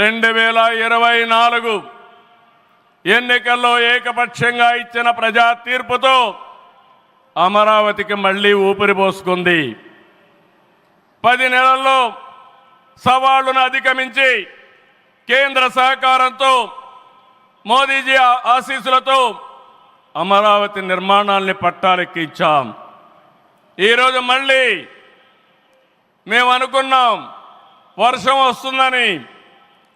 రెండు వేల ఇరవై నాలుగు ఎన్నికల్లో ఏకపక్షంగా ఇచ్చిన ప్రజా తీర్పుతో అమరావతికి మళ్ళీ ఊపిరి పోసుకుంది పది నెలల్లో సవాళ్లను అధిగమించి కేంద్ర సహకారంతో మోదీజీ ఆశీసులతో అమరావతి నిర్మాణాన్ని పట్టాలెక్కించాం ఈరోజు మళ్ళీ మేము అనుకున్నాం వర్షం వస్తుందని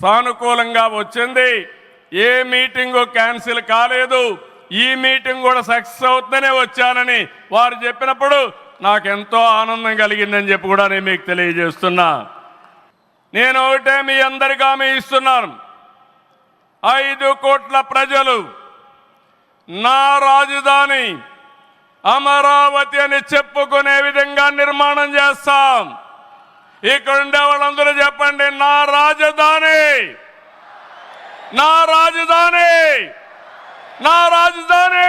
సానుకూలంగా వచ్చింది ఏ మీటింగు క్యాన్సిల్ కాలేదు ఈ మీటింగ్ కూడా సక్సెస్ అవుతుందనే వచ్చానని వారు చెప్పినప్పుడు నాకు ఎంతో ఆనందం కలిగిందని చెప్పి కూడా నేను మీకు తెలియజేస్తున్నా నేను ఒకటే మీ అందరికీ ఆమె ఇస్తున్నాను ఐదు కోట్ల ప్రజలు నా రాజధాని అమరావతి అని చెప్పుకునే విధంగా నిర్మాణం చేస్తాం ఇక్కడ ఉండే వాళ్ళందరూ చెప్పండి నా రాజధాని నా రాజధాని నా రాజధాని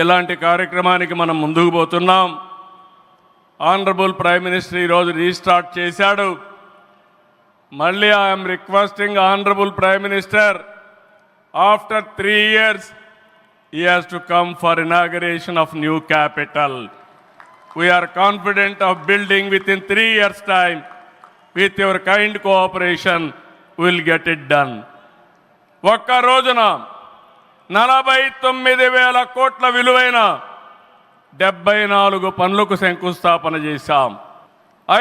ఇలాంటి కార్యక్రమానికి మనం ముందుకు పోతున్నాం ఆనరబుల్ ప్రైమ్ మినిస్టర్ ఈరోజు రీస్టార్ట్ చేశాడు మళ్ళీ I'm requesting honourable prime minister after three years he has to come for inauguration of new capital we are confident of building with in three years time with your kind cooperation will get it done ఒక్క రోజున నలభై తొమ్మిది వేల కోట్ల విలువైన డెబ్బై నాలుగు పనులకు శంకుస్థాపన చేశాం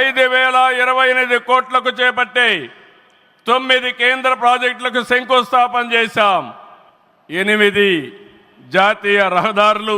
ఐదు వేల ఇరవై ఎనిమిది కోట్లకు చేపట్టి తొమ్మిది కేంద్ర ప్రాజెక్టులకు శంకుస్థాపన చేశాం ఎనిమిది జాతీయ రహదారులు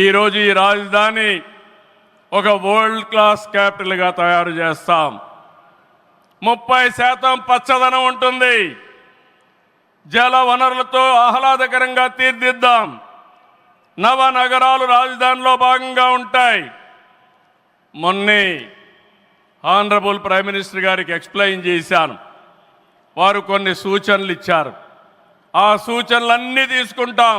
ఈరోజు ఈ రాజధాని ఒక వరల్డ్ క్లాస్ క్యాపిటల్గా తయారు చేస్తాం ముప్పై శాతం పచ్చదనం ఉంటుంది జల వనరులతో ఆహ్లాదకరంగా తీర్దిద్దాం నవ నగరాలు రాజధానిలో భాగంగా ఉంటాయి మొన్నే ఆనరబుల్ ప్రైమ్ మినిస్టర్ గారికి ఎక్స్ప్లెయిన్ చేశాను వారు కొన్ని సూచనలు ఇచ్చారు ఆ సూచనలన్నీ తీసుకుంటాం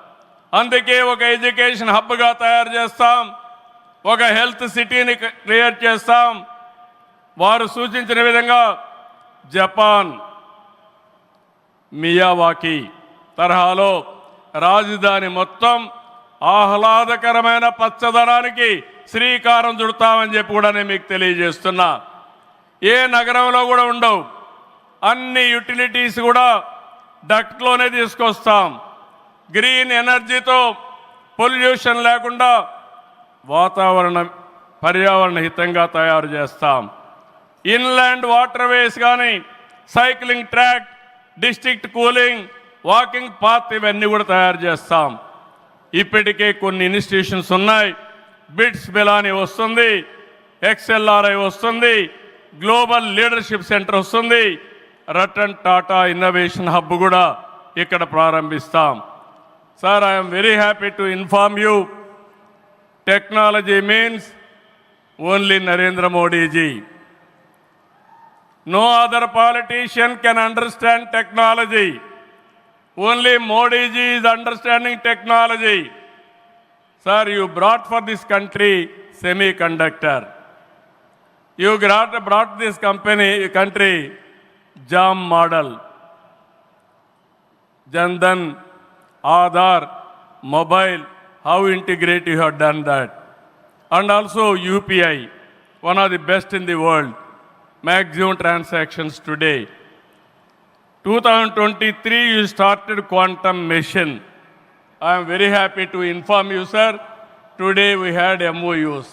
అందుకే ఒక ఎడ్యుకేషన్ హబ్గా తయారు చేస్తాం ఒక హెల్త్ సిటీని క్రియేట్ చేస్తాం వారు సూచించిన విధంగా జపాన్ మియావాకి తరహాలో రాజధాని మొత్తం ఆహ్లాదకరమైన పచ్చదనానికి శ్రీకారం చుడతామని చెప్పి కూడా నేను మీకు తెలియజేస్తున్నా ఏ నగరంలో కూడా ఉండవు అన్ని యుటిలిటీస్ కూడా డక్ట్లోనే తీసుకొస్తాం గ్రీన్ ఎనర్జీతో పొల్యూషన్ లేకుండా వాతావరణం పర్యావరణ హితంగా తయారు చేస్తాం ఇన్లాండ్ వాటర్వేస్ కానీ cycling track district cooling walking path ఇవన్నీ కూడా తయారు చేస్తాం ఇప్పటికే కొన్ని ఇన్స్టిట్యూషన్స్ ఉన్నాయి బిట్స్ బిలాని వస్తుంది ఎక్స్ఎల్ఆర్ఐ వస్తుంది గ్లోబల్ లీడర్షిప్ సెంటర్ వస్తుంది రటన్ టాటా ఇన్నోవేషన్ హబ్ కూడా ఇక్కడ ప్రారంభిస్తాం Sir, I am very happy to inform you, technology means only Narendra Modi ji. No other politician can understand technology. Only Modi ji is understanding technology. Sir, you brought for this country semiconductor. You brought this company, country, JAM model. Jandan Aadhaar, mobile, how integrated you have done that. And also UPI, one of the best in the world, maximum transactions today. 2023, you started quantum mission. I am very happy to inform you, sir. Today we had MOUs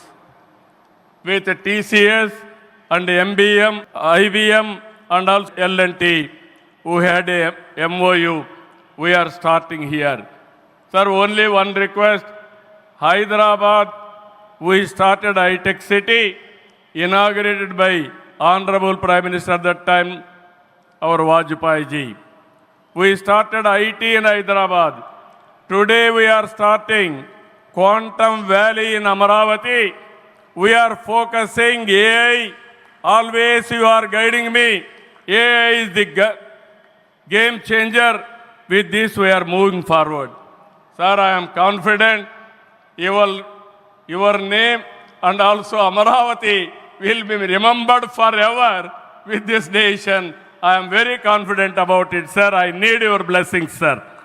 with TCS and MBM, IBM and also L&T who had a MOU we are starting here. Sir, only one request. Hyderabad, we started high-tech city, inaugurated by Honorable Prime Minister at that time, our Vajpayee ji. We started IT in Hyderabad. Today we are starting Quantum Valley in Amaravati. We are focusing AI. Always you are guiding me. AI is the game changer. with this we are moving forward. Sir, I am confident your, your name and also Amaravati will be remembered forever with this nation. I am very confident about it, sir. I need your blessings, sir.